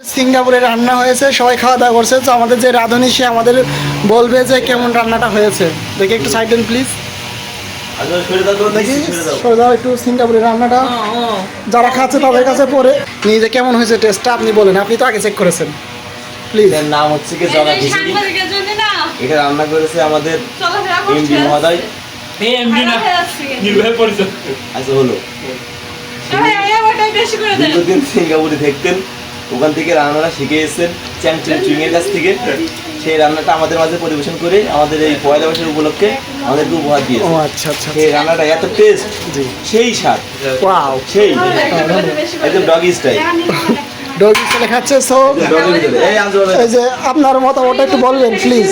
সিঙ্গাপুরে রান্না হয়েছে সবাই খাওয়া দাওয়া করছে। তো আমাদের যে রাঁধুনি সে আমাদের বলবে যে কেমন রান্নাটা হয়েছে। দেখি একটু সাইড দেন প্লিজ আচ্ছা সরে দাও তো দেখি সরে দাও। একটু সিঙ্গাপুরের রান্নাটা। যারা খাচ্ছে তাদের কাছে পরে। নিজে কেমন হয়েছে টেস্টটা আপনি বলেন। আপনি তো আগে চেক করেছেন। প্লিজ এটার নাম হচ্ছে কি জগা খিচুড়ি। এটা রান্না করেছে আমাদের এমডি এমডি না। নির্বাহী পরিষদ আচ্ছা হলো দীর্ঘদিন সিঙ্গাপুরে থাকতেন। ওখান থেকে রান্নাটা শিখে এসেছেন চ্যাং চ্যাং চুইংয়ের এর কাছ থেকে। সেই রান্নাটা আমাদের মাঝে পরিবেশন করে আমাদের এই পয়লা বৈশাখ উপলক্ষে আমাদেরকে উপহার ও দিয়েছে আচ্ছা আচ্ছা। সেই রান্নাটা এত টেস্ট সেই স্বাদ ওয়াও সেই। একটু বেশি করে একদম। ডগি স্টাইল ডোর চলে খাচ্ছে সো ডগি ভিতরে এই যে আপনার মতামত একটু বলবেন প্লিজ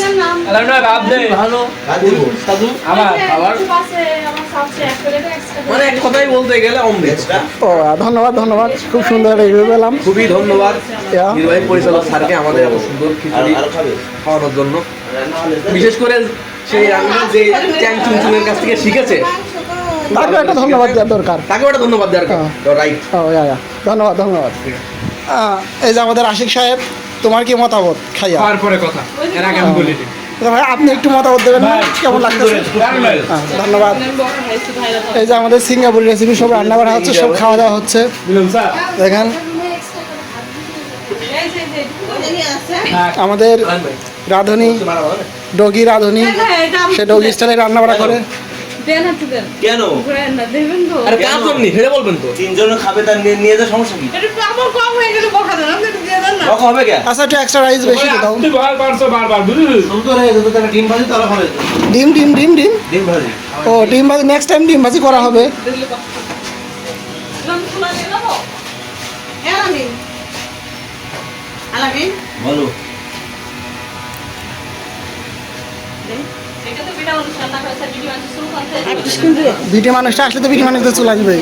মানে এক কথাই বলতে ও ধন্যবাদ ধন্যবাদ। খুব সুন্দর রিভিউ পেলাম। খুবই ধন্যবাদ। নির্বাহী পরিচালক স্যারকে আমাদের এত সুন্দর খিচুড়ি খাওয়ানোর জন্য। বিশেষ করে সেই রান্না যে চ্যাং চুংচুংয়ের কাছ থেকে শিখেছে। তাকেও একটা ধন্যবাদ দেওয়ার দরকার। তাকেও একটা ধন্যবাদ দেওয়ার হ্যাঁ। রাইট ইয়া ধন্যবাদ ধন্যবাদ। এই যে আমাদের আশিক সাহেব তোমার কি মতামত? খাইয়া। খাওয়ার পরে কথা। এর আগে আমি বলি তো ভাই আপনি একটু মতামত দেবেন। কেমন লাগতেছে। হ্যাঁ, ধন্যবাদ। এই যে আমাদের সিঙ্গাপুরের রেসিপি সব রান্না করা হচ্ছে সব খাওয়া দাওয়া হচ্ছে। দেখেন। এই যে, যে, ওখানে আছে। আমাদের রাঁধুনি ডগি রাঁধুনি হ্যাঁ, হ্যাঁ, সে ডগি স্টাইলে রান্না বাড়া করে। কেন? ঘুরায় না, দেবেন তো। আরে কাজ জমনি সেটা বলবেন তো। তিনজন খাবে তার নিয়ে- যা সমস্যা কি? একটু আমার কম হয়ে গেলে বকা দেন, আপনি দিয়ে দেন না। রকম হবে কে? আচ্ছা একটু এক্সট্রা রাইস বেশি দাও। তুই বারবার বুঝলি সুন্দর হয়ে গেছে তাহলে ডিম ভাজি হবে। ডিম ডিম ডিম ডিম। ডিম ভাজি। ও ডিম ভাজি নেক্সট টাইম ডিম ভাজি করা হবে? হ্যাঁ? বলো। ভিডিও আছে, শুরু করতে। বিটি মানুষটা আসলে তো বিটি মানুষদের চলে আসবে